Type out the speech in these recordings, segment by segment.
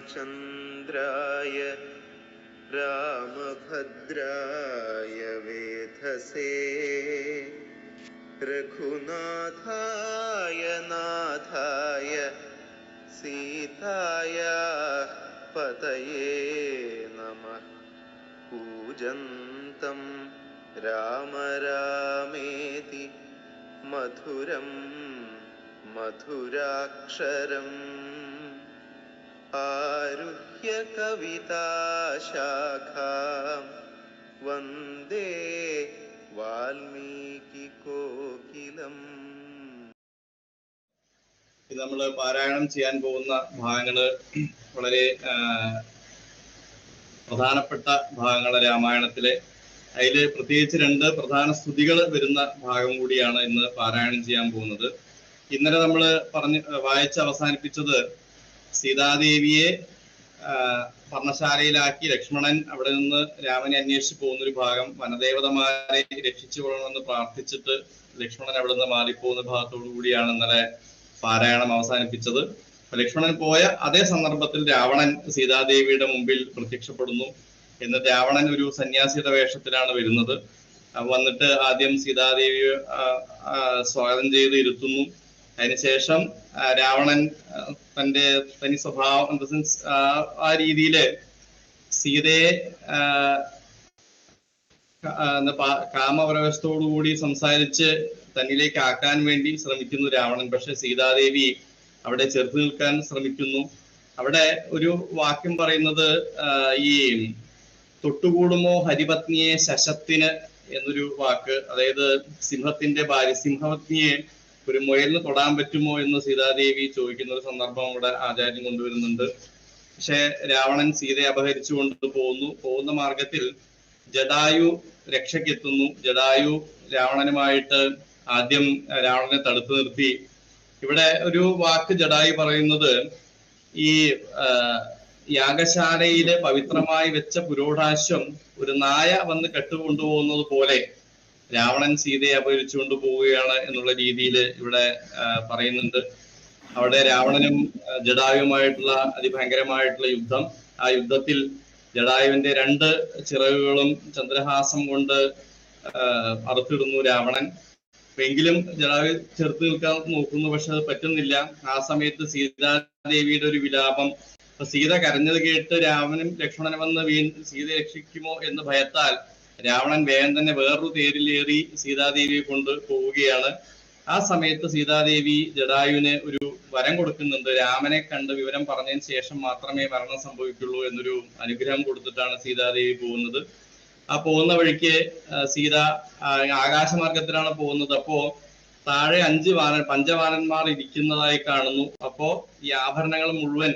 रामचन्द्राय रामभद्राय वेधसे। रघुनाथाय नाथाय सीताया पतये नमः। पूजन्तं राम रामेति मधुरं मधुराक्षरम्। ആരുഹ്യ കവിതാശാഖ വന്ദേ വാൽമീകി കോകിലം. നമ്മൾ പാരായണം ചെയ്യാൻ പോകുന്ന ഭാഗങ്ങൾ വളരെ പ്രധാനപ്പെട്ട ഭാഗങ്ങൾ രാമായണത്തിലെ. അതിൽ പ്രത്യേകിച്ച് രണ്ട് പ്രധാന സ്തുതികൾ വരുന്ന ഭാഗം കൂടിയാണ് ഇന്ന് പാരായണം ചെയ്യാൻ പോകുന്നത്. ഇന്നലെ നമ്മൾ പറഞ്ഞ് വായിച്ച് അവസാനിപ്പിച്ചത് സീതാദേവിയെ പർണശാലയിലാക്കി ലക്ഷ്മണൻ അവിടെ നിന്ന് രാമനെ അന്വേഷിച്ച് പോകുന്ന ഒരു ഭാഗം വനദേവതമാരെ രക്ഷിച്ചു കൊള്ളണമെന്ന് പ്രാർത്ഥിച്ചിട്ട് ലക്ഷ്മണൻ അവിടെ നിന്ന് മാറിപ്പോകുന്ന ഭാഗത്തോടു കൂടിയാണ് ഇന്നലെ പാരായണം അവസാനിപ്പിച്ചത്. ലക്ഷ്മണൻ പോയ അതേ സന്ദർഭത്തിൽ രാവണൻ സീതാദേവിയുടെ മുമ്പിൽ പ്രത്യക്ഷപ്പെടുന്നു. എന്നിട്ട് രാവണൻ ഒരു സന്യാസിയുടെ വേഷത്തിലാണ് വരുന്നത്. വന്നിട്ട് ആദ്യം സീതാദേവിയെ സ്വാഗതം ചെയ്ത് ഇരുത്തുന്നു. അതിനുശേഷം ശേഷം രാവണൻ തന്റെ തനി സ്വഭാവം ഇൻ ദ സെൻസ് ആ രീതിയിൽ സീതയെ കാമപരവശത്തോടുകൂടി സംസാരിച്ച് തന്നിലേക്ക് ആക്കാൻ വേണ്ടി ശ്രമിക്കുന്നു രാവണൻ. പക്ഷെ സീതാദേവി അവിടെ ചെറുത്തു നിൽക്കാൻ ശ്രമിക്കുന്നു. അവിടെ ഒരു വാക്യം പറയുന്നത് ഈ തൊട്ടുകൂടുമോ ഹരിപത്നിയെ ശശത്തിന് എന്നൊരു വാക്ക്. അതായത് സിംഹത്തിന്റെ ഭാര്യ സിംഹപത്നിയെ ഒരു മുയലിന് തൊടാൻ പറ്റുമോ എന്ന് സീതാദേവി ചോദിക്കുന്ന ഒരു സന്ദർഭം ഇവിടെ ആചാര്യം കൊണ്ടുവരുന്നുണ്ട്. പക്ഷെ രാവണൻ സീതയെ അപഹരിച്ചു കൊണ്ട് പോകുന്നു പോകുന്ന മാർഗത്തിൽ ജഡായു രക്ഷയ്ക്കെത്തുന്നു. ജഡായു രാവണനുമായിട്ട് ആദ്യം രാവണനെ തടുത്തു നിർത്തി. ഇവിടെ ഒരു വാക്ക് ജഡായു പറയുന്നത് ഈ യാഗശാലയിലെ പവിത്രമായി വെച്ച പുരോടാശ്വം ഒരു നായ വന്ന് കെട്ടുകൊണ്ടുപോകുന്നത് പോലെ രാവണൻ സീതയെ അപഹരിച്ചുകൊണ്ട് പോവുകയാണ് എന്നുള്ള രീതിയിൽ ഇവിടെ പറയുന്നുണ്ട്. അവിടെ രാവണനും ജഡായുമായിട്ടുള്ള അതിഭയങ്കരമായിട്ടുള്ള യുദ്ധം. ആ യുദ്ധത്തിൽ ജഡായുവിന്റെ രണ്ട് ചിറകുകളും ചന്ദ്രഹാസം കൊണ്ട് അറുത്തിടുന്നു രാവണൻ. എങ്കിലും ജഡായു ചെറുത്ത് നിൽക്കാൻ നോക്കുന്നു പക്ഷെ അത് പറ്റുന്നില്ല. ആ സമയത്ത് സീതാദേവിയുടെ ഒരു വിലാപം. സീത കരഞ്ഞത് കേട്ട് രാവണനും ലക്ഷ്മണനും വന്ന് വീണ്ടും സീതയെ രക്ഷിക്കുമോ എന്ന് ഭയത്താൽ രാവണൻ വേഗം തന്നെ വേറൊരു തേരിലേറി സീതാദേവിയെ കൊണ്ട് പോവുകയാണ്. ആ സമയത്ത് സീതാദേവി ജഡായുവിന് ഒരു വരം കൊടുക്കുന്നുണ്ട്. രാമനെ കണ്ട് വിവരം പറഞ്ഞതിന് ശേഷം മാത്രമേ മരണം സംഭവിക്കുള്ളൂ എന്നൊരു അനുഗ്രഹം കൊടുത്തിട്ടാണ് സീതാദേവി പോകുന്നത്. ആ പോകുന്ന വഴിക്ക് സീത ആകാശമാർഗത്തിലാണ് പോകുന്നത്. അപ്പോ താഴെ അഞ്ച് വാനൻ പഞ്ചവാനന്മാർ ഇരിക്കുന്നതായി കാണുന്നു. അപ്പോ ഈ ആഭരണങ്ങൾ മുഴുവൻ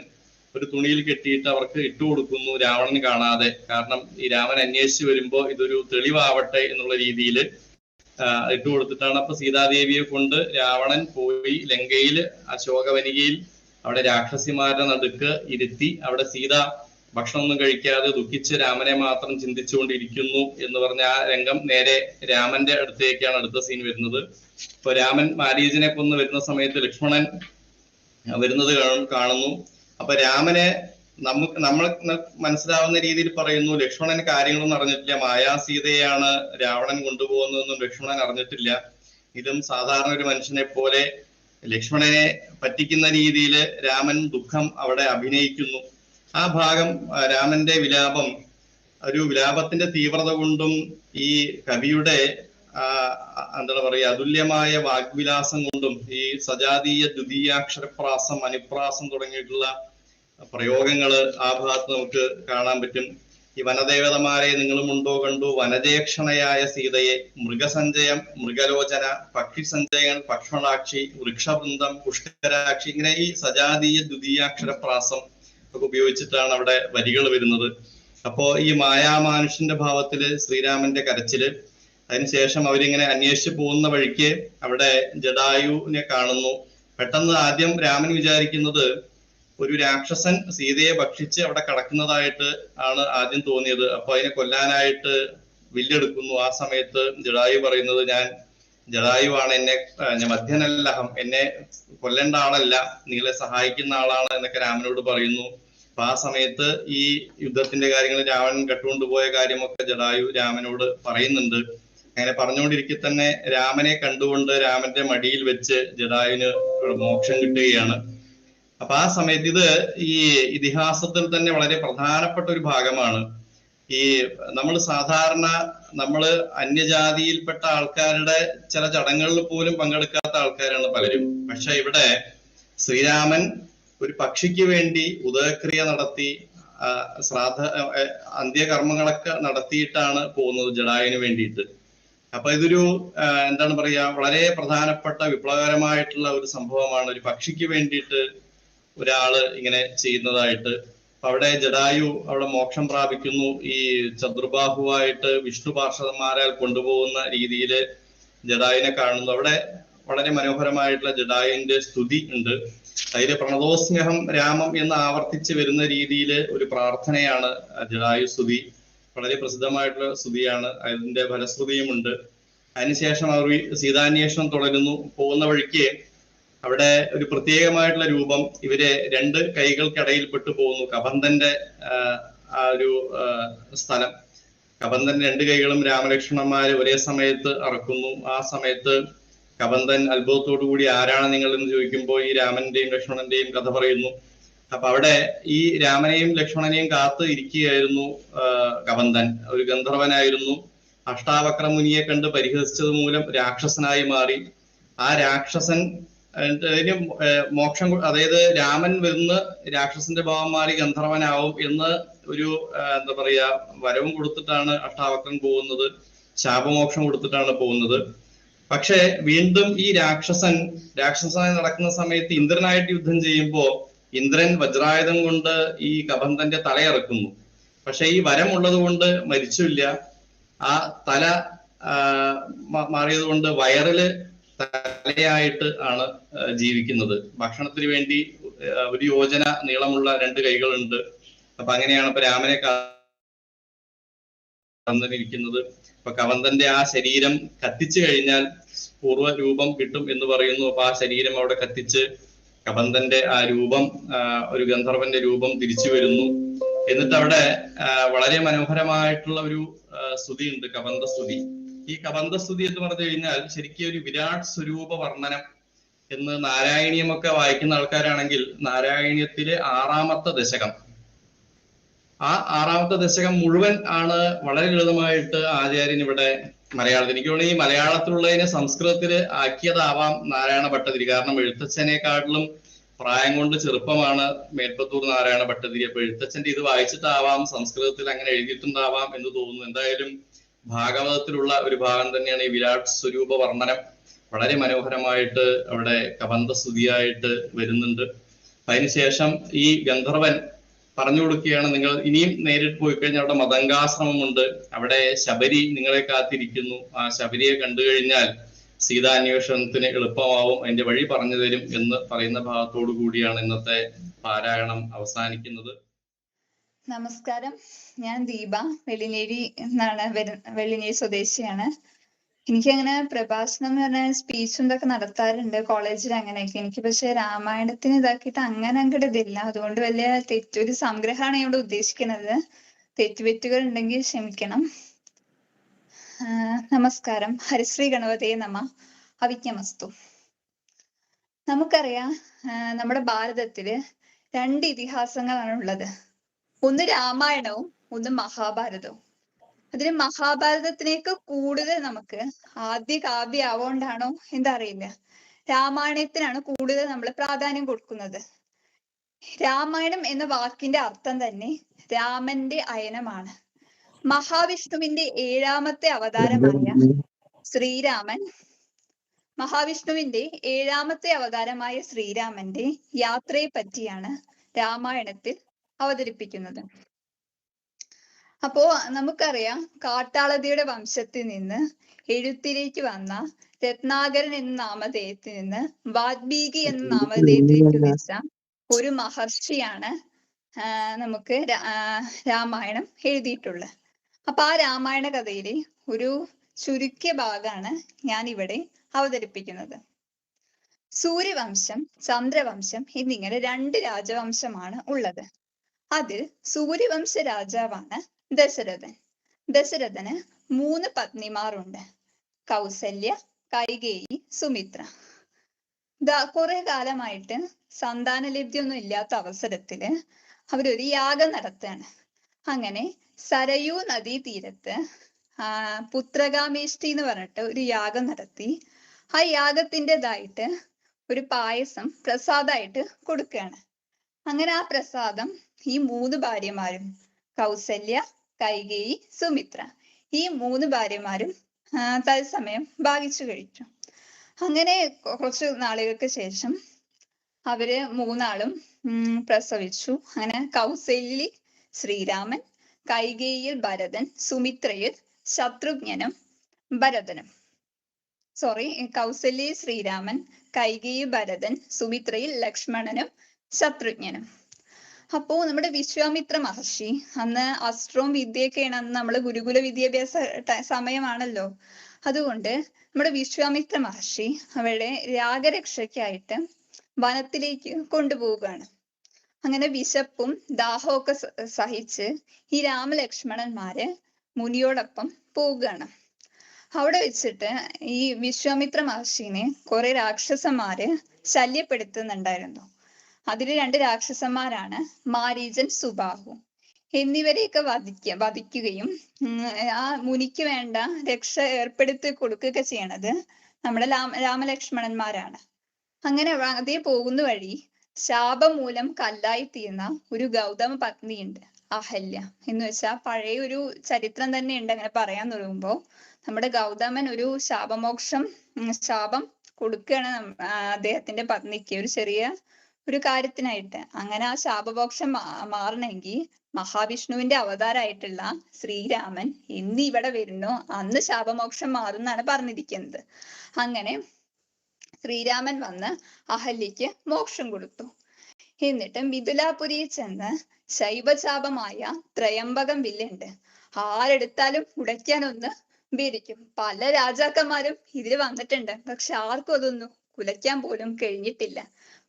ഒരു തുണിയിൽ കെട്ടിയിട്ട് അവർക്ക് ഇട്ടു കൊടുക്കുന്നു രാവണൻ കാണാതെ. കാരണം ഈ രാമൻ അന്വേഷിച്ച് വരുമ്പോ ഇതൊരു തെളിവാവട്ടെ എന്നുള്ള രീതിയിൽ ഇട്ടു കൊടുത്തിട്ടാണ്. അപ്പൊ സീതാദേവിയെ കൊണ്ട് രാവണൻ പോയി ലങ്കയിൽ അശോകവനികയിൽ അവിടെ രാക്ഷസിമാരുടെ നടുക്ക് ഇരുത്തി അവിടെ സീത ഭക്ഷണമൊന്നും കഴിക്കാതെ ദുഃഖിച്ച് രാമനെ മാത്രം ചിന്തിച്ചുകൊണ്ടിരിക്കുന്നു എന്ന് പറഞ്ഞ ആ രംഗം നേരെ രാമന്റെ അടുത്തേക്കാണ് അടുത്ത സീൻ വരുന്നത്. ഇപ്പൊ രാമൻ മാരീചിനെ കൊന്ന് വരുന്ന സമയത്ത് ലക്ഷ്മണൻ വരുന്നത് കാണുന്നു. അപ്പൊ രാമനെ നമുക്ക് നമ്മൾ മനസ്സിലാവുന്ന രീതിയിൽ പറയുന്നു ലക്ഷ്മണൻ കാര്യങ്ങളൊന്നും അറിഞ്ഞിട്ടില്ല മായാ സീതയാണ് രാവണൻ കൊണ്ടുപോകുന്നതെന്നും ലക്ഷ്മണൻ അറിഞ്ഞിട്ടില്ല. ഇതും സാധാരണ ഒരു മനുഷ്യനെ പോലെ ലക്ഷ്മണനെ പറ്റിക്കുന്ന രീതിയിൽ രാമൻ ദുഃഖം അവിടെ അഭിനയിക്കുന്നു. ആ ഭാഗം രാമന്റെ വിലാപം ഒരു വിലാപത്തിന്റെ തീവ്രത കൊണ്ടും ഈ കവിയുടെ എന്താണ് പറയുക അതുല്യമായ വാഗ്വിലാസം കൊണ്ടും ഈ സജാതീയ ദ്വിതീയാക്ഷരപ്രാസം അനുപ്രാസം തുടങ്ങിയിട്ടുള്ള പ്രയോഗങ്ങൾ ആ ഭാഗത്ത് നമുക്ക് കാണാൻ പറ്റും. ഈ വനദേവതമാരെ നിങ്ങളും ഉണ്ടോ കണ്ടു? വനജേക്ഷണയായ സീതയെ മൃഗസഞ്ചയം മൃഗലോചന പക്ഷിസഞ്ചയൻ പക്ഷണാക്ഷി വൃക്ഷവൃന്ദം പുഷ്കരാക്ഷി ഇങ്ങനെ ഈ സജാതീയ ദ്വിതീയാക്ഷരപ്രാസം ഒക്കെ ഉപയോഗിച്ചിട്ടാണ് അവിടെ വരികൾ വരുന്നത്. അപ്പോ ഈ മായാമാനുഷ്യന്റെ ഭാവത്തിൽ ശ്രീരാമന്റെ കരച്ചിൽ അതിനുശേഷം അവരിങ്ങനെ അന്വേഷിച്ച് പോകുന്ന വഴിക്ക് അവിടെ ജഡായുവിനെ കാണുന്നു. പെട്ടെന്ന് ആദ്യം രാമൻ വിചാരിക്കുന്നത് ഒരു രാക്ഷസൻ സീതയെ ഭക്ഷിച്ച് അവിടെ കടക്കുന്നതായിട്ട് ആണ് ആദ്യം തോന്നിയത്. അപ്പൊ അതിനെ കൊല്ലാനായിട്ട് വില്ലെടുക്കുന്നു. ആ സമയത്ത് ജഡായു പറയുന്നത് ഞാൻ ജഡായുവാണ് എന്നെ മധ്യനല്ല മധ്യനല്ലഹം എന്നെ കൊല്ലേണ്ട ആളല്ല നിങ്ങളെ സഹായിക്കുന്ന ആളാണ് എന്നൊക്കെ രാമനോട് പറയുന്നു. അപ്പൊ ആ സമയത്ത് ഈ യുദ്ധത്തിന്റെ കാര്യങ്ങൾ രാവണൻ കെട്ടുകൊണ്ടുപോയ കാര്യമൊക്കെ ജടായു രാമനോട് പറയുന്നുണ്ട്. അങ്ങനെ പറഞ്ഞുകൊണ്ടിരിക്കെ തന്നെ രാമനെ കണ്ടുകൊണ്ട് രാമന്റെ മടിയിൽ വെച്ച് ജടായുവിന് മോക്ഷം കിട്ടുകയാണ്. അപ്പൊ ആ സമയത്ത് ഇത് ഈ ഇതിഹാസത്തിൽ തന്നെ വളരെ പ്രധാനപ്പെട്ട ഒരു ഭാഗമാണ്. ഈ നമ്മൾ സാധാരണ നമ്മൾ അന്യജാതിയിൽപ്പെട്ട ആൾക്കാരുടെ ചില ചടങ്ങുകളിൽ പോലും പങ്കെടുക്കാത്ത ആൾക്കാരാണ് പലരും. പക്ഷെ ഇവിടെ ശ്രീരാമൻ ഒരു പക്ഷിക്ക് വേണ്ടി ഉദയക്രിയ നടത്തി ശ്രാദ്ധ അന്ത്യകർമ്മങ്ങളൊക്കെ നടത്തിയിട്ടാണ് പോകുന്നത് ജഡായുവിന് വേണ്ടിയിട്ട്. അപ്പൊ ഇതൊരു എന്താണ് പറയാ വളരെ പ്രധാനപ്പെട്ട വിപ്ലവകരമായിട്ടുള്ള ഒരു സംഭവമാണ്. ഒരു പക്ഷിക്ക് വേണ്ടിയിട്ട് ഒരാൾ ഇങ്ങനെ ചെയ്യുന്നതായിട്ട്. അവിടെ ജഡായു അവിടെ മോക്ഷം പ്രാപിക്കുന്നു. ഈ ചതുർബാഹുവായിട്ട് വിഷ്ണു പാർഷന്മാരാൽ കൊണ്ടുപോകുന്ന രീതിയിൽ ജഡായുവിനെ കാണുന്നു. അവിടെ വളരെ മനോഹരമായിട്ടുള്ള ജഡായുവിന്റെ സ്തുതി ഉണ്ട്. അതിൽ പ്രണതോസ്നേഹം രാമം എന്ന് ആവർത്തിച്ച് വരുന്ന രീതിയിൽ ഒരു പ്രാർത്ഥനയാണ് ജഡായു സ്തുതി. വളരെ പ്രസിദ്ധമായിട്ടുള്ള സ്തുതിയാണ്. അതിന്റെ ഫലശ്രുതിയുമുണ്ട്. അതിനുശേഷം അവർ സീതാന്വേഷണം തുടരുന്നു. പോകുന്ന വഴിക്ക് അവിടെ ഒരു പ്രത്യേകമായിട്ടുള്ള രൂപം ഇവരെ രണ്ട് കൈകൾക്കിടയിൽ പെട്ടു പോകുന്നു. കബന്ധന്റെ ആ ഒരു സ്ഥലം. കബന്ധൻ രണ്ട് കൈകളും രാമലക്ഷ്മണന്മാര് ഒരേ സമയത്ത് അറക്കുന്നു. ആ സമയത്ത് കബന്ധൻ അത്ഭുതത്തോടു കൂടി ആരാണ് നിങ്ങൾ എന്ന് ചോദിക്കുമ്പോൾ ഈ രാമന്റെയും ലക്ഷ്മണന്റെയും കഥ പറയുന്നു. അപ്പൊ അവിടെ ഈ രാമനെയും ലക്ഷ്മണനെയും കാത്ത് ഇരിക്കുകയായിരുന്നു കവന്തൻ ഒരു ഗന്ധർവനായിരുന്നു. അഷ്ടാവക്ര മുനിയെ കണ്ട് പരിഹസിച്ചത് മൂലം രാക്ഷസനായി മാറി. ആ രാക്ഷസൻ മോക്ഷം അതായത് രാമൻ വരുന്ന രാക്ഷസന്റെ ഭാവം മാറി ഗന്ധർവനാവും എന്ന് ഒരു എന്താ പറയാ വരവും കൊടുത്തിട്ടാണ് അഷ്ടാവക്രൻ പോകുന്നത്. ശാപമോക്ഷം കൊടുത്തിട്ടാണ് പോകുന്നത്. പക്ഷെ വീണ്ടും ഈ രാക്ഷസൻ രാക്ഷസനായി നടക്കുന്ന സമയത്ത് ഇന്ദ്രനായിട്ട് യുദ്ധം ചെയ്യുമ്പോ ഇന്ദ്രൻ വജ്രായുധം കൊണ്ട് ഈ കബന്ധന്റെ തലയിറക്കുന്നു. പക്ഷെ ഈ വരം ഉള്ളത് കൊണ്ട് മരിച്ചില്ല ആ തല മാറിയത് കൊണ്ട് വയറിൽ തലയായിട്ട് ആണ് ജീവിക്കുന്നത്. ഭക്ഷണത്തിന് വേണ്ടി ഒരു യോജന നീളമുള്ള രണ്ട് കൈകളുണ്ട്. അപ്പൊ അങ്ങനെയാണ് ഇപ്പൊ രാമനെ കന്നിരിക്കുന്നത് അപ്പൊ കവന്തന്റെ ആ ശരീരം കത്തിച്ചു കഴിഞ്ഞാൽ പൂർവ രൂപം കിട്ടും എന്ന് പറയുന്നു. അപ്പൊ ആ ശരീരം അവിടെ കത്തിച്ച് കബന്ധന്റെ ആ രൂപം ഒരു ഗന്ധർവന്റെ രൂപം തിരിച്ചു വരുന്നു. എന്നിട്ട് അവിടെ വളരെ മനോഹരമായിട്ടുള്ള ഒരു സ്തുതി ഉണ്ട് കബന്ധ സ്തുതി ഈ കബന്ധ സ്തുതി എന്ന് പറഞ്ഞു കഴിഞ്ഞാൽ ശരിക്കും ഒരു വിരാട് സ്വരൂപ വർണനം എന്ന് നാരായണീയമൊക്കെ വായിക്കുന്ന ആൾക്കാരാണെങ്കിൽ നാരായണീയത്തിലെ ആറാമത്തെ ദശകം. ആ ആറാമത്തെ ദശകം മുഴുവൻ ആണ് വളരെ ലളിതമായിട്ട് ആചാര്യൻ ഇവിടെ മലയാളത്തിൽ എനിക്ക് തോന്നുന്നു ഈ മലയാളത്തിലുള്ളതിനെ സംസ്കൃതത്തിൽ ആക്കിയതാവാം നാരായണ ഭട്ടതിരി. കാരണം എഴുത്തച്ഛനെക്കാട്ടിലും പ്രായം കൊണ്ട് ചെറുപ്പമാണ് മേൽപ്പത്തൂർ നാരായണ ഭട്ടതിരി. അപ്പൊ എഴുത്തച്ഛന്റെ ഇത് വായിച്ചിട്ടാവാം സംസ്കൃതത്തിൽ അങ്ങനെ എഴുതിയിട്ടുണ്ടാവാം എന്ന് തോന്നുന്നു. എന്തായാലും ഭാഗവതത്തിലുള്ള ഒരു ഭാഗം തന്നെയാണ് ഈ വിരാട് സ്വരൂപ വർണനം വളരെ മനോഹരമായിട്ട് അവിടെ കബന്ധ സ്തുതിയായിട്ട് വരുന്നുണ്ട് അതിനുശേഷം ഈ ഗന്ധർവൻ പറഞ്ഞു കൊടുക്കുകയാണ്. നിങ്ങൾ ഇനിയും നേരിട്ട് പോയി കഴിഞ്ഞാൽ അവിടെ മതങ്കാശ്രമമുണ്ട് അവിടെ ശബരി നിങ്ങളെ കാത്തിരിക്കുന്നു. ആ ശബരിയെ കണ്ടു കഴിഞ്ഞാൽ സീതാന്വേഷണത്തിന് എളുപ്പമാവും. അതിന്റെ വഴി പറഞ്ഞു തരും എന്ന് പറയുന്ന ഭാഗത്തോടു കൂടിയാണ് ഇന്നത്തെ പാരായണം അവസാനിക്കുന്നത്. നമസ്കാരം. ഞാൻ ദീപ. വെള്ളിനേരി എന്നാണ്. വെള്ളിനേരി സ്വദേശിയാണ്. എനിക്കങ്ങനെ പ്രഭാഷണം എന്ന് പറഞ്ഞാൽ സ്പീച്ചും ഇതൊക്കെ നടത്താറുണ്ട് കോളേജിൽ അങ്ങനെയൊക്കെ. എനിക്ക് പക്ഷെ രാമായണത്തിന് ഇതാക്കിയിട്ട് അങ്ങനെ അങ്ങോട്ട് ഇതില്ല. അതുകൊണ്ട് വലിയ തെറ്റ് ഒരു സംഗ്രഹമാണ് ഇവിടെ ഉദ്ദേശിക്കുന്നത് തെറ്റുപറ്റുകൾ ഉണ്ടെങ്കിൽ ക്ഷമിക്കണം നമസ്കാരം. ഹരിശ്രീ ഗണപതേ നമ. അവിജ്ഞമസ്തു. നമുക്കറിയാം നമ്മുടെ ഭാരതത്തിൽ രണ്ട് ഇതിഹാസങ്ങളാണ് ഉള്ളത് ഒന്ന് രാമായണവും ഒന്ന് മഹാഭാരതവും. അതിന് മഹാഭാരതത്തിനേക്ക് കൂടുതൽ നമുക്ക് ആദ്യ കാവ്യ ആവോണ്ടാണോ എന്തറിയില്ല രാമായണത്തിനാണ് കൂടുതൽ നമ്മൾ പ്രാധാന്യം കൊടുക്കുന്നത്. രാമായണം എന്ന വാക്കിന്റെ അർത്ഥം തന്നെ രാമന്റെ അയനമാണ്. മഹാവിഷ്ണുവിന്റെ ഏഴാമത്തെ അവതാരമായ ശ്രീരാമൻ മഹാവിഷ്ണുവിന്റെ ഏഴാമത്തെ അവതാരമായ ശ്രീരാമന്റെ യാത്രയെ പറ്റിയാണ് രാമായണത്തിൽ അവതരിപ്പിക്കുന്നത്. അപ്പോ നമുക്കറിയാം കാട്ടാളതിയുടെ വംശത്തിൽ നിന്ന് എഴുത്തിലേക്ക് വന്ന രത്നാകരൻ എന്ന നാമധേയത്തിൽ നിന്ന് വാത്മീകി എന്ന നാമധേയത്തിലേക്ക് വെച്ച ഒരു മഹർഷിയാണ് നമുക്ക് രാമായണം എഴുതിയിട്ടുള്ളത്. അപ്പൊ ആ രാമായണ കഥയിലെ ഒരു ചുരുക്കിയ ഭാഗമാണ് ഞാൻ ഇവിടെ അവതരിപ്പിക്കുന്നത്. സൂര്യവംശം ചന്ദ്രവംശം എന്നിങ്ങനെ രണ്ട് രാജവംശമാണ് ഉള്ളത്. അതിൽ സൂര്യവംശ രാജാവാണ് ദശരഥൻ. ദശരഥന് മൂന്ന് പത്നിമാരുണ്ട്. കൗസല്യ കൈകേയി സുമിത്ര. കുറെ കാലമായിട്ട് സന്താന ലബ്ധിയൊന്നും ഇല്ലാത്ത അവസരത്തിൽ അവരൊരു യാഗം നടത്തുകയാണ്. അങ്ങനെ സരയൂ നദീ തീരത്ത് ആ പുത്രകാമേഷ്ടി എന്ന് പറഞ്ഞിട്ട് ഒരു യാഗം നടത്തി. ആ യാഗത്തിന്റെതായിട്ട് ഒരു പായസം പ്രസാദമായിട്ട് കൊടുക്കുകയാണ്. അങ്ങനെ ആ പ്രസാദം ഈ മൂന്ന് ഭാര്യമാരും കൗസല്യ കൈകേയി സുമിത്ര. ഈ മൂന്ന് ഭാര്യമാരും തത്സമയം ഭാഗിച്ചു കഴിച്ചു. അങ്ങനെ കുറച്ച് നാളുകൾക്ക് ശേഷം അവർ മൂന്നാളും പ്രസവിച്ചു. അങ്ങനെ കൗസല്യയിൽ ശ്രീരാമൻ കൈകേയിൽ ഭരതൻ സുമിത്രയിൽ ശത്രുഘ്നനും ഭരതനും. സോറി കൗസല്യയിൽ ശ്രീരാമൻ കൈകേയി ഭരതൻ സുമിത്രയിൽ ലക്ഷ്മണനും ശത്രുഘ്നനും. അപ്പോ നമ്മുടെ വിശ്വാമിത്ര മഹർഷി അന്ന് അസ്ത്രവും വിദ്യയൊക്കെയാണ് അന്ന് നമ്മൾ ഗുരുകുല വിദ്യാഭ്യാസ സമയമാണല്ലോ. അതുകൊണ്ട് നമ്മുടെ വിശ്വാമിത്ര മഹർഷി അവരുടെ രാഗരക്ഷയ്ക്കായിട്ട് വനത്തിലേക്ക് കൊണ്ടുപോവുകയാണ്. അങ്ങനെ വിശപ്പും ദാഹവും ഒക്കെ സഹിച്ച് ഈ രാമലക്ഷ്മണന്മാര് മുനിയോടൊപ്പം പോവുകയാണ്. അവിടെ വെച്ചിട്ട് ഈ വിശ്വാമിത്ര മഹർഷിനെ കുറെ രാക്ഷസന്മാര് ശല്യപ്പെടുത്തുന്നുണ്ടായിരുന്നു. അതിൽ രണ്ട് രാക്ഷസന്മാരാണ് മാരീചൻ സുബാഹു. എന്നിവരെയൊക്കെ വധിക്ക വധിക്കുകയും ആ മുനിക്ക് വേണ്ട രക്ഷ ഏർപ്പെടുത്തി കൊടുക്കുകയൊക്കെ ചെയ്യണത് നമ്മുടെ രാമ രാമലക്ഷ്മണന്മാരാണ്. അങ്ങനെ അതേ പോകുന്ന വഴി ശാപം മൂലം കല്ലായി തീർന്ന ഒരു ഗൗതമ പത്നിയുണ്ട് അഹല്യ. എന്ന് വെച്ചാൽ പഴയ ഒരു ചരിത്രം തന്നെ ഉണ്ട് അങ്ങനെ പറയാൻ തുടങ്ങുമ്പോ നമ്മുടെ ഗൗതമൻ ഒരു ശാപമോക്ഷം ശാപം കൊടുക്കുകയാണ് അദ്ദേഹത്തിന്റെ പത്നിക്ക്. ഒരു ചെറിയ ഒരു കാര്യത്തിനായിട്ട്. അങ്ങനെ ആ ശാപമോക്ഷം മാറണമെങ്കിൽ മഹാവിഷ്ണുവിന്റെ അവതാരമായിട്ടുള്ള ശ്രീരാമൻ എന്ന് ഇവിടെ വരുന്നു. അന്ന് ശാപമോക്ഷം മാറുന്നാണ് പറഞ്ഞിരിക്കുന്നത്. അങ്ങനെ ശ്രീരാമൻ വന്ന് അഹല്യക്ക് മോക്ഷം കൊടുത്തു. എന്നിട്ട് മിഥുലാപുരിയിൽ ചെന്ന് ശൈവശാപമായ ത്രയംബകം വില്ലുണ്ട്. ആരെടുത്താലും ഉടയ്ക്കാനൊന്ന് വിരിക്കും പല രാജാക്കന്മാരും ഇതിൽ വന്നിട്ടുണ്ട്. പക്ഷെ ആർക്കും അതൊന്നും കുലയ്ക്കാൻ പോലും കഴിഞ്ഞിട്ടില്ല.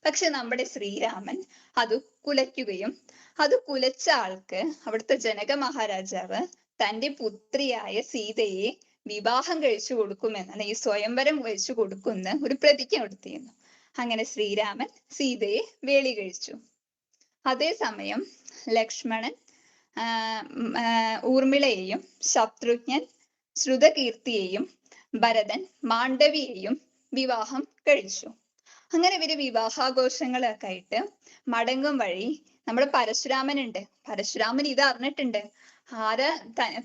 പക്ഷെ നമ്മുടെ ശ്രീരാമൻ അത് കുലയ്ക്കുകയും അത് കുലച്ച ആൾക്ക് അവിടുത്തെ ജനക മഹാരാജാവ് തന്റെ പുത്രിയായ സീതയെ വിവാഹം കഴിച്ചു കൊടുക്കുമെന്ന് ഈ സ്വയംവരം കഴിച്ചു കൊടുക്കുന്ന ഒരു പ്രതിജ്ഞ എടുത്തിരുന്നു അങ്ങനെ ശ്രീരാമൻ സീതയെ വേളി കഴിച്ചു. അതേസമയം ലക്ഷ്മണൻ ഊർമിളയെയും ശത്രുഘ്നൻ ശ്രുതകീർത്തിയെയും ഭരതൻ മാണ്ഡവിയെയും വിവാഹം കഴിച്ചു. അങ്ങനെ ഇവർ വിവാഹാഘോഷങ്ങളൊക്കെ ആയിട്ട് മടങ്ങും വഴി നമ്മുടെ പരശുരാമൻ ഉണ്ട് പരശുരാമൻ ഇത് അറിഞ്ഞിട്ടുണ്ട്. ആര്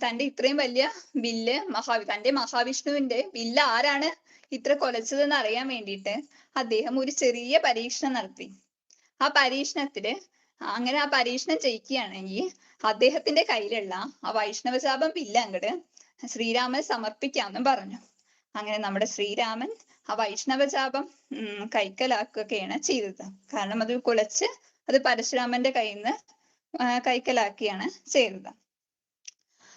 തന്റെ ഇത്രയും വലിയ വില്ല് മഹാവി തന്റെ മഹാവിഷ്ണുവിന്റെ വില്ല് ആരാണ് ഇത്ര കൊലച്ചതെന്ന് അറിയാൻ വേണ്ടിയിട്ട് അദ്ദേഹം ഒരു ചെറിയ പരീക്ഷണം നടത്തി. ആ പരീക്ഷണത്തിൽ അങ്ങനെ ആ പരീക്ഷണം ജയിക്കുകയാണെങ്കിൽ അദ്ദേഹത്തിന്റെ കയ്യിലുള്ള ആ വൈഷ്ണവശാപം വില്ല് അങ്ങട് ശ്രീരാമൻ സമർപ്പിക്കാമെന്നും പറഞ്ഞു. അങ്ങനെ നമ്മുടെ ശ്രീരാമൻ ആ വൈഷ്ണവചാപം ഉം കൈക്കലാക്കുകയൊക്കെയാണ് ചെയ്തത്. കാരണം അത് കുളച്ച് അത് പരശുരാമന്റെ കയ്യിൽ നിന്ന് കൈക്കലാക്കിയാണ് ചെയ്തത്.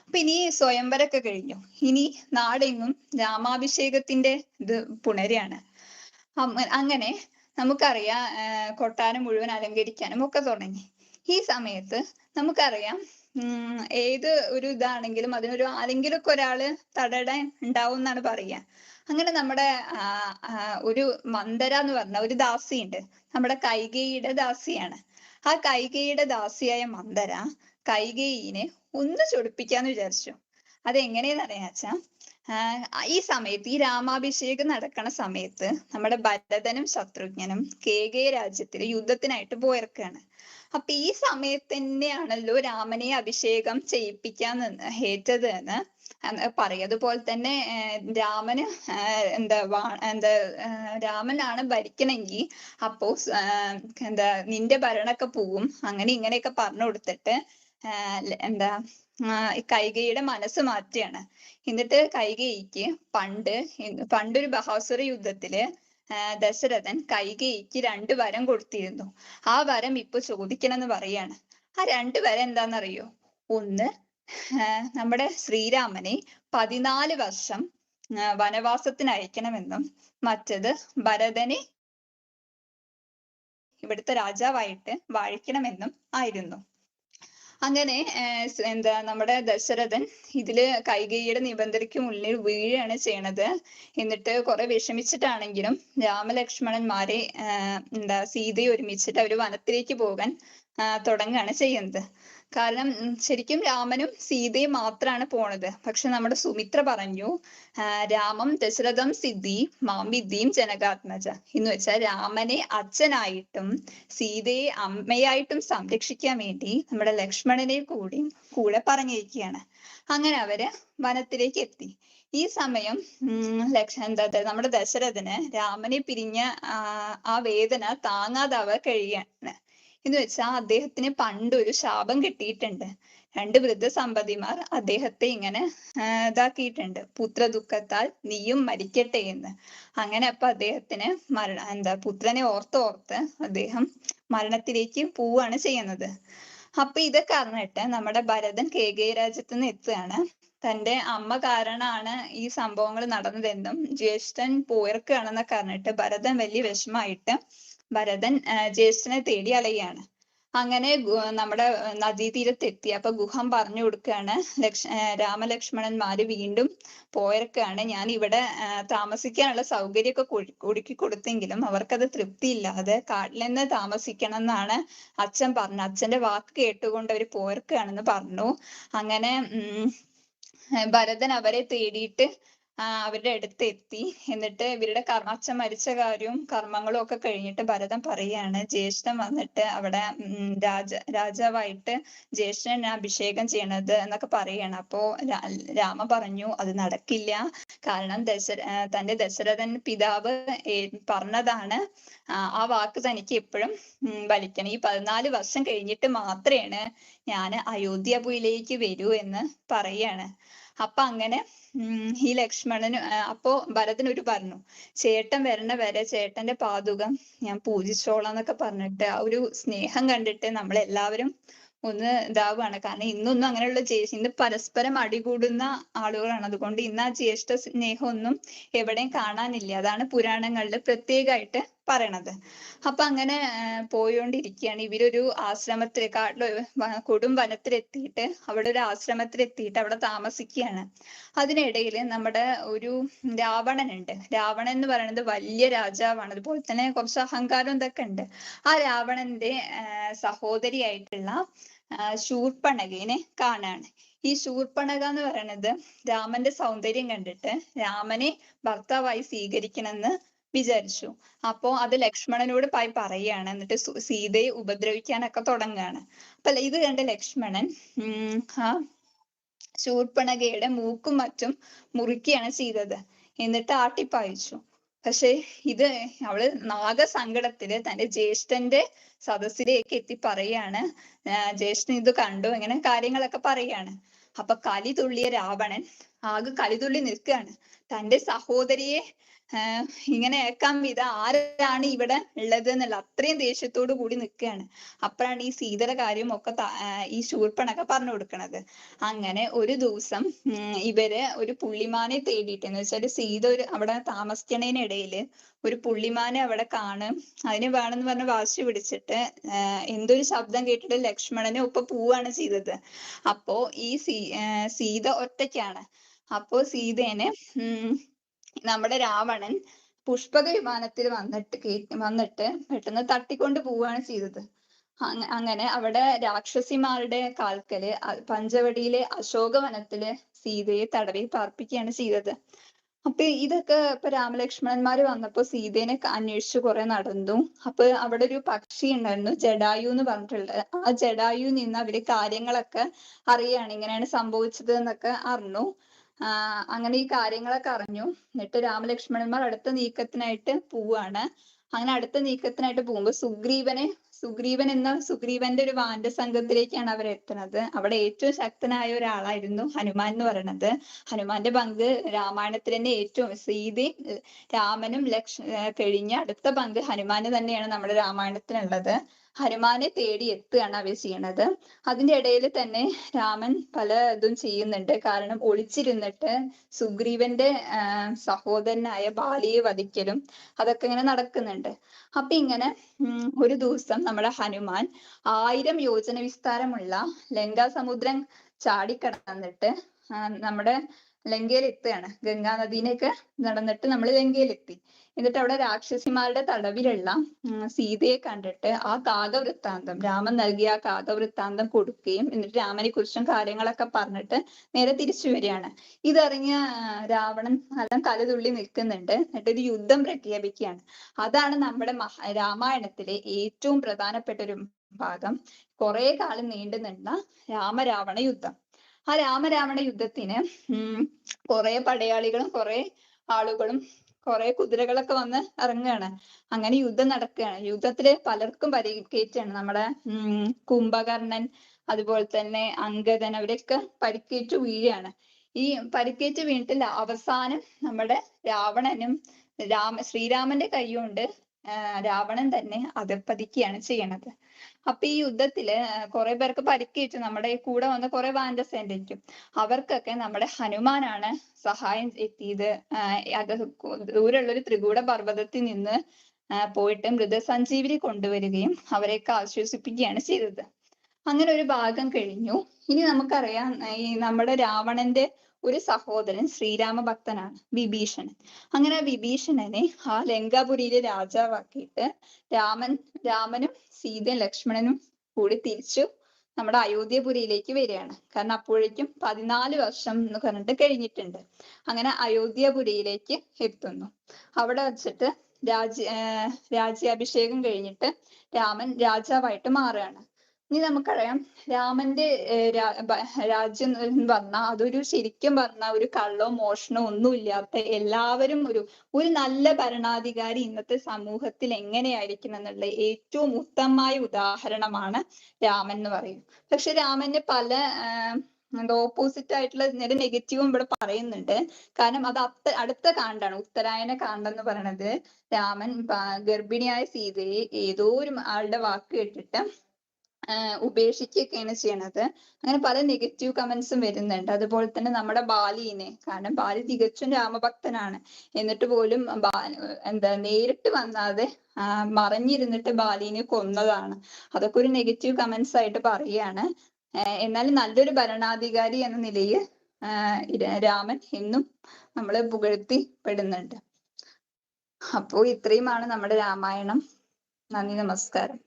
അപ്പൊ ഇനി സ്വയംവരൊക്കെ കഴിഞ്ഞു. ഇനി നാടെങ്ങും രാമാഭിഷേകത്തിന്റെ ഇത് പുണരാണ് അങ്ങനെ നമുക്കറിയാം കൊട്ടാരം മുഴുവൻ അലങ്കരിക്കാനും ഒക്കെ തുടങ്ങി. ഈ സമയത്ത് നമുക്കറിയാം ഏത് ഒരു ഇതാണെങ്കിലും അതിനൊരു ആരെങ്കിലും ഒക്കെ ഒരാൾ തടയിടാൻ ഉണ്ടാവും എന്നാണ് പറയുക. അങ്ങനെ നമ്മുടെ ഒരു മന്ദര എന്ന് പറഞ്ഞ ഒരു ദാസിയുണ്ട്. നമ്മുടെ കൈകേയിയുടെ ദാസിയാണ്. ആ കൈകേയിയുടെ ദാസിയായ മന്ദര കൈകേയിനെ ഒന്ന് ചൊടിപ്പിക്കാന്ന് വിചാരിച്ചു. അതെങ്ങനെയാന്ന് അറിയാച്ചാ ഈ സമയത്ത് ഈ രാമാഭിഷേകം നടക്കണ സമയത്ത് നമ്മുടെ ഭരതനും ശത്രുഘ്നനും കേകയ രാജ്യത്തിലെ യുദ്ധത്തിനായിട്ട് പോയിറക്കാണ് അപ്പൊ ഈ സമയത്ത് തന്നെയാണല്ലോ രാമനെ അഭിഷേകം ചെയ്യിപ്പിക്കാൻ ഏറ്റത് എന്ന് പറയും അതുപോലെ തന്നെ രാമന് എന്താ വാ എന്താ രാമനാണ് ഭരിക്കണമെങ്കിൽ അപ്പോ എന്താ നിന്റെ ഭരണമൊക്കെ പോവും അങ്ങനെ ഇങ്ങനെയൊക്കെ പറഞ്ഞു കൊടുത്തിട്ട് എന്താ ഈ മനസ്സ് മാറ്റുകയാണ്. എന്നിട്ട് കൈകേയിക്ക് പണ്ട് പണ്ട് പണ്ടൊരു ബഹാസുര യുദ്ധത്തിൽ ദശരഥൻ കൈകേയിക്ക് രണ്ട് വരം കൊടുത്തിരുന്നു. ആ വരം ഇപ്പൊ ചോദിക്കണം എന്ന് പറയാണ്. ആ രണ്ട് വരം എന്താണെന്നറിയോ? ഒന്ന് നമ്മുടെ ശ്രീരാമനെ പതിനാല് വർഷം വനവാസത്തിന് അയക്കണമെന്നും മറ്റത് ഭരതനെ ഇവിടുത്തെ രാജാവായിട്ട് വാഴിക്കണമെന്നും ആയിരുന്നു. അങ്ങനെ എന്താ നമ്മുടെ ദശരഥൻ ഇതിൽ കൈകേയിയുടെ നിബന്ധനയ്ക്ക് മുന്നിൽ വീഴുകയാണ് ചെയ്യണത്. എന്നിട്ട് കുറെ വിഷമിച്ചിട്ടാണെങ്കിലും രാമലക്ഷ്മണന്മാരെ എന്താ സീതയെ ഒരുമിച്ചിട്ട് അവർ വനത്തിലേക്ക് പോകാൻ തുടങ്ങുകയാണ് ചെയ്യുന്നത്. കാരണം ശരിക്കും രാമനും സീതയും മാത്രമാണ് പോണത്. പക്ഷെ നമ്മുടെ സുമിത്ര പറഞ്ഞു രാമം ദശരഥം സിദ്ധി മാം വിദ്യയും ജനകാത്മജ. എന്ന് വെച്ചാൽ രാമനെ അച്ഛനായിട്ടും സീതയെ അമ്മയായിട്ടും സംരക്ഷിക്കാൻ വേണ്ടി നമ്മുടെ ലക്ഷ്മണനെ കൂടി കൂടെ പറഞ്ഞിരിക്കുകയാണ്. അങ്ങനെ അവർ വനത്തിലേക്ക് എത്തി. ഈ സമയം ലക്ഷ എന്താ നമ്മുടെ ദശരഥന് രാമനെ പിരിഞ്ഞ ആ ആ വേദന താങ്ങാതാവാൻ കഴിയാണ്. എന്ന് വെച്ചാൽ അദ്ദേഹത്തിന് പണ്ട് ഒരു ശാപം കിട്ടിയിട്ടുണ്ട്. രണ്ട് വൃദ്ധസമ്പതിമാർ അദ്ദേഹത്തെ ഇങ്ങനെ ഇതാക്കിയിട്ടുണ്ട്. പുത്രദുഃഖത്താൽ നീയും മരിക്കട്ടെ എന്ന്. അങ്ങനെ അപ്പൊ അദ്ദേഹത്തിന് മരണ എന്താ പുത്രനെ ഓർത്ത് ഓർത്ത് അദ്ദേഹം മരണത്തിലേക്ക് പോവുകയാണ് ചെയ്യുന്നത്. അപ്പൊ ഇതൊക്കെ അറിഞ്ഞിട്ട് നമ്മുടെ ഭരതൻ കേകയ രാജ്യത്ത് നിന്ന് എത്തുകയാണ്. തന്റെ അമ്മ കാരണമാണ് ഈ സംഭവങ്ങൾ നടന്നതെന്നും ജ്യേഷ്ഠൻ പോയർക്കാണെന്നൊക്കെ അറിഞ്ഞിട്ട് ഭരതൻ വലിയ വിഷമായിട്ട് ഭരതൻ ജ്യേഷ്ഠനെ തേടി അലയാണ് അങ്ങനെ നമ്മുടെ നദീതീരത്തെത്തി. അപ്പൊ ഗുഹം പറഞ്ഞു കൊടുക്കുകയാണ്. ലക്ഷ രാമലക്ഷ്മണന്മാര് വീണ്ടും പോയർക്കാണ് ഞാൻ ഇവിടെ താമസിക്കാനുള്ള സൗകര്യമൊക്കെ ഒടുക്കി കൊടുത്തെങ്കിലും അവർക്കത് തൃപ്തിയില്ലാതെ കാട്ടിൽ തന്നെ താമസിക്കണം എന്നാണ് അച്ഛൻ പറഞ്ഞു അച്ഛന്റെ വാക്ക് കേട്ടുകൊണ്ട് അവർ പോയർക്കാണെന്ന് പറഞ്ഞു. അങ്ങനെ ഭരതൻ അവരെ തേടിയിട്ട് അവരുടെ അടുത്ത് എത്തി. എന്നിട്ട് ഇവരുടെ അച്ഛൻ മരിച്ച കാര്യവും കർമ്മങ്ങളും ഒക്കെ കഴിഞ്ഞിട്ട് ഭരതൻ പറയാണ് ജ്യേഷ്ഠൻ വന്നിട്ട് അവിടെ രാജ രാജാവായിട്ട് ജ്യേഷ്ഠനെ അഭിഷേകം ചെയ്യണത് എന്നൊക്കെ പറയാണ് അപ്പോ രാമ പറഞ്ഞു അത് നടക്കില്ല. കാരണം ദശര തന്റെ ദശരഥൻ പിതാവ് പറഞ്ഞതാണ് ആ വാക്ക് തനിക്ക് എപ്പോഴും വലിക്കണം. ഈ പതിനാല് വർഷം കഴിഞ്ഞിട്ട് മാത്രമാണ് ഞാൻ അയോധ്യാപുരിയിലേക്ക് വരൂ എന്ന് പറയാണ്. അപ്പൊ അങ്ങനെ ഈ ലക്ഷ്മണന് അപ്പോ ഭരതൻ ഒരു പറഞ്ഞു ചേട്ടൻ വരണ വരെ ചേട്ടന്റെ പാതുകം ഞാൻ പൂജിച്ചോളാം എന്നൊക്കെ പറഞ്ഞിട്ട് ആ ഒരു സ്നേഹം കണ്ടിട്ട് നമ്മൾ എല്ലാവരും ഒന്ന് ഇതാവുകയാണ് കാരണം ഇന്നൊന്നും അങ്ങനെയുള്ള ജ്യേഷ്ഠ ഇന്ന് പരസ്പരം അടികൂടുന്ന ആളുകളാണ്. അതുകൊണ്ട് ഇന്ന് ആ ജ്യേഷ്ഠ സ്നേഹമൊന്നും എവിടെയും കാണാനില്ല. അതാണ് പുരാണങ്ങളിൽ പ്രത്യേകമായിട്ട് പറയണത്. അപ്പൊ അങ്ങനെ പോയോണ്ടിരിക്കുകയാണ് ഇവരൊരു ആശ്രമത്തിൽ കാട്ടിൽ കൊടും വനത്തിലെത്തിയിട്ട് അവിടെ ഒരു ആശ്രമത്തിലെത്തിയിട്ട് അവിടെ താമസിക്കുകയാണ് അതിനിടയിൽ നമ്മുടെ ഒരു രാവണൻ ഉണ്ട് രാവണൻ എന്ന് പറയുന്നത് വലിയ രാജാവാണ്. അതുപോലെ തന്നെ കുറച്ച് അഹങ്കാരം ഇതൊക്കെ ഉണ്ട്. ആ രാവണന്റെ സഹോദരിയായിട്ടുള്ള ആ, ശൂർപ്പണഖയെ കാണാണ്. ഈ ശൂർപ്പണഖ എന്ന് പറയുന്നത് രാമന്റെ സൗന്ദര്യം കണ്ടിട്ട് രാമനെ ഭർത്താവായി സ്വീകരിക്കണമെന്ന് വിചാരിച്ചു. അപ്പോ അത് ലക്ഷ്മണനോട് പോയി പറയാണ്. എന്നിട്ട് സീതയെ ഉപദ്രവിക്കാനൊക്കെ തുടങ്ങുകയാണ് അപ്പൊ ഇത് കണ്ട ലക്ഷ്മണൻ ഉം ആ ശൂർപ്പണഖയുടെ മൂക്കും മറ്റും മുറിക്കുകയാണ് ചെയ്തത്. എന്നിട്ട് ആട്ടിപ്പായിച്ചു. പക്ഷെ ഇത് അവൾ നാഗസങ്കടത്തിൽ തന്റെ ജ്യേഷ്ഠന്റെ സദസ്സിലേക്ക് എത്തി പറയാണ്. ജ്യേഷ്ഠൻ ഇത് കണ്ടു. ഇങ്ങനെ കാര്യങ്ങളൊക്കെ പറയാണ്. അപ്പൊ കലി തുള്ളിയ രാവണൻ ആകെ കലി തുള്ളി നിൽക്കുകയാണ്. തന്റെ സഹോദരിയെ ഇങ്ങനെ ഏക്കാൻ വിധ ആരാണ് ഇവിടെ ഉള്ളത് എന്നുള്ള അത്രയും ദേഷ്യത്തോടു കൂടി നിൽക്കുകയാണ്. അപ്പോഴാണ് ഈ സീതയുടെ കാര്യം ഒക്കെ ഈ ശൂർപ്പണൊക്കെ പറഞ്ഞു കൊടുക്കണത്. അങ്ങനെ ഒരു ദിവസം ഇവർ ഒരു പുള്ളിമാനെ തേടിയിട്ട് എന്ന് വെച്ചാൽ സീത ഒരു അവിടെ താമസിക്കണേനിടയിൽ ഒരു പുള്ളിമാനെ അവിടെ കാണും. അതിന് വേണമെന്ന് പറഞ്ഞ് വാശി പിടിച്ചിട്ട് എന്തൊരു ശബ്ദം കേട്ടിട്ട് ലക്ഷ്മണനെ ഒപ്പം പോവാണ് ചെയ്തത്. അപ്പോ ഈ സീത ഒറ്റയ്ക്കാണ്. അപ്പോ സീതേനെ ഉം നമ്മുടെ രാവണൻ പുഷ്പക വിമാനത്തിൽ വന്നിട്ട് വന്നിട്ട് പെട്ടെന്ന് തട്ടിക്കൊണ്ട് പോവുകയാണ് ചെയ്തത്. അങ്ങനെ അവിടെ രാക്ഷസിമാരുടെ കാൽക്കൽ പഞ്ചവടിയിലെ അശോകവനത്തിൽ സീതയെ തടവി പാർപ്പിക്കുകയാണ് ചെയ്തത്. അപ്പൊ ഇതൊക്കെ ഇപ്പൊ രാമലക്ഷ്മണന്മാര് വന്നപ്പോ സീതേനെ അന്വേഷിച്ച് കുറെ നടന്നു. അപ്പൊ അവിടെ ഒരു പക്ഷി ഉണ്ടായിരുന്നു ജഡായു എന്ന് പറഞ്ഞിട്ടുള്ളത്. ആ ജഡായു നിന്ന് അവർ കാര്യങ്ങളൊക്കെ അറിയാണ് ഇങ്ങനെയാണ് സംഭവിച്ചത് എന്നൊക്കെ അറിഞ്ഞു. അങ്ങനെ ഈ കാര്യങ്ങളൊക്കെ അറിഞ്ഞു. എന്നിട്ട് രാമലക്ഷ്മണന്മാർ അടുത്ത നീക്കത്തിനായിട്ട് പോവാണ്. അങ്ങനെ അടുത്ത നീക്കത്തിനായിട്ട് പോകുമ്പോൾ സുഗ്രീവനെ സുഗ്രീവൻ എന്ന സുഗ്രീവന്റെ ഒരു വാന്റെ സംഘത്തിലേക്കാണ് അവർ എത്തുന്നത്. അവിടെ ഏറ്റവും ശക്തനായ ഒരാളായിരുന്നു ഹനുമാൻ എന്ന് പറയുന്നത് ഹനുമാന്റെ പങ്ക് രാമായണത്തിൽ തന്നെ ഏറ്റവും സീതയും രാമനും ലക്ഷ കഴിഞ്ഞ അടുത്ത പങ്ക് ഹനുമാന് തന്നെയാണ് നമ്മുടെ രാമായണത്തിനുള്ളത്. ഹനുമാനെ തേടി എത്തുകയാണ് അവർ ചെയ്യണത്. അതിന്റെ ഇടയിൽ തന്നെ രാമൻ പല ഇതും ചെയ്യുന്നുണ്ട്. കാരണം ഒളിച്ചിരുന്നിട്ട് സുഗ്രീവന്റെ സഹോദരനായ ബാലിയെ വധിക്കലും അതൊക്കെ ഇങ്ങനെ നടക്കുന്നുണ്ട്. അപ്പൊ ഇങ്ങനെ ഒരു ദിവസം നമ്മുടെ ഹനുമാൻ ആയിരം യോജന വിസ്താരമുള്ള ലങ്കാ സമുദ്രം ചാടിക്കടന്നിട്ട് നമ്മുടെ ലങ്കയിൽ എത്തുകയാണ് ഗംഗാ നദീനെയൊക്കെ നടന്നിട്ട് നമ്മൾ ലങ്കയിലെത്തി. എന്നിട്ട് അവിടെ രാക്ഷസിമാരുടെ തടവിലുള്ള സീതയെ കണ്ടിട്ട് ആ കാകവൃത്താന്തം രാമൻ നൽകിയ ആ കാകവൃത്താന്തം കൊടുക്കുകയും എന്നിട്ട് രാമനെ കുറിച്ചും കാര്യങ്ങളൊക്കെ പറഞ്ഞിട്ട് നേരെ തിരിച്ചു വരികയാണ്. ഇതറിഞ്ഞ രാവണൻ നല്ല തലതുള്ളി നിൽക്കുന്നുണ്ട്. എന്നിട്ട് ഒരു യുദ്ധം പ്രഖ്യാപിക്കുകയാണ്. അതാണ് നമ്മുടെ മഹ രാമായണത്തിലെ ഏറ്റവും പ്രധാനപ്പെട്ട ഒരു ഭാഗം. കുറെ കാലം നീണ്ടു നിന്ന രാമരാവണ യുദ്ധം. ആ രാമരാവണ യുദ്ധത്തിന് ഉം കുറെ പടയാളികളും കുറെ ആളുകളും കുറെ കുതിരകളൊക്കെ വന്ന് ഇറങ്ങുകയാണ് അങ്ങനെ യുദ്ധം നടക്കുകയാണ് യുദ്ധത്തിൽ പലർക്കും പരിക്കേറ്റാണ്. നമ്മുടെ ഉം കുംഭകർണൻ അതുപോലെ തന്നെ അങ്കദൻ അവരൊക്കെ പരിക്കേറ്റു വീഴുകയാണ് ഈ പരിക്കേറ്റ് വീണിട്ട് അവസാനം നമ്മുടെ രാവണനും രാമ ശ്രീരാമന്റെ കൈ കൊണ്ട് രാവണൻ തന്നെ അധപ്പതിക്കുകയാണ് ചെയ്യണത്. അപ്പൊ ഈ യുദ്ധത്തിൽ കുറെ പേർക്ക് പരിക്കേറ്റു. നമ്മുടെ കൂടെ വന്ന കുറെ വാൻഡസേനയ്ക്കും അവർക്കൊക്കെ നമ്മുടെ ഹനുമാനാണ് സഹായം എത്തിയത്. അത് ദൂരെയുള്ള ഒരു ത്രികൂട പർവതത്തിൽ നിന്ന് പോയിട്ട് മൃതസഞ്ജീവിനി കൊണ്ടുവരികയും അവരെയൊക്കെ ആശ്വസിപ്പിക്കുകയാണ് ചെയ്തത്. അങ്ങനെ ഒരു ഭാഗം കഴിഞ്ഞു. ഇനി നമുക്കറിയാം ഈ നമ്മുടെ രാവണന്റെ ഒരു സഹോദരൻ ശ്രീരാമ ഭക്തനാണ് വിഭീഷണൻ. അങ്ങനെ വിഭീഷണനെ ആ ലങ്കാപുരിയിലെ രാജാവാക്കിയിട്ട് രാമൻ രാമനും സീതയും ലക്ഷ്മണനും കൂടി തിരിച്ചു നമ്മുടെ അയോധ്യപുരിയിലേക്ക് വരികയാണ്. കാരണം അപ്പോഴേക്കും പതിനാല് വർഷം എന്ന് പറഞ്ഞിട്ട് കഴിഞ്ഞിട്ടുണ്ട്. അങ്ങനെ അയോധ്യപുരിയിലേക്ക് എത്തുന്നു. അവിടെ വച്ചിട്ട് രാജ്യ രാജ്യാഭിഷേകം കഴിഞ്ഞിട്ട് രാമൻ രാജാവായിട്ട് മാറുകയാണ്. ഇനി നമുക്കറിയാം രാമന്റെ രാജ്യം എന്ന് പറഞ്ഞാൽ അതൊരു ശരിക്കും പറഞ്ഞ ഒരു കള്ളോ മോഷണോ ഒന്നും ഇല്ലാത്ത എല്ലാവരും ഒരു ഒരു നല്ല ഭരണാധികാരി ഇന്നത്തെ സമൂഹത്തിൽ എങ്ങനെയായിരിക്കണം എന്നുള്ള ഏറ്റവും ഉത്തമമായ ഉദാഹരണമാണ് രാമൻ എന്ന് പറയും പക്ഷെ രാമന് പല ഓപ്പോസിറ്റ് ആയിട്ടുള്ള നേരെ നെഗറ്റീവും ഇവിടെ പറയുന്നുണ്ട്. കാരണം അത് അത്ത അടുത്ത കാണ്ടാണ് ഉത്തരായന കാണ്ഡം എന്ന് പറയണത് രാമൻ ഗർഭിണിയായ സീതയെ ഏതോ ഒരു ആളുടെ വാക്ക് കേട്ടിട്ട് ഉപേക്ഷിക്കുകയൊക്കെയാണ് ചെയ്യണത്. അങ്ങനെ പല നെഗറ്റീവ് കമന്റ്സും വരുന്നുണ്ട്. അതുപോലെ തന്നെ നമ്മുടെ ബാലിനെ കാരണം ബാലി തികച്ചും രാമഭക്തനാണ്. എന്നിട്ട് പോലും എന്താ നേരിട്ട് വന്നാതെ മറഞ്ഞിരുന്നിട്ട് ബാലിനെ കൊന്നതാണ്. അതൊക്കെ ഒരു നെഗറ്റീവ് കമന്റ്സ് ആയിട്ട് പറയുകയാണ്. എന്നാലും നല്ലൊരു ഭരണാധികാരി എന്ന നിലയിൽ രാമൻ എന്നും നമ്മൾ പുകഴ്ത്തി പെടുന്നുണ്ട് അപ്പോ ഇത്രയുമാണ് നമ്മുടെ രാമായണം. നന്ദി നമസ്കാരം.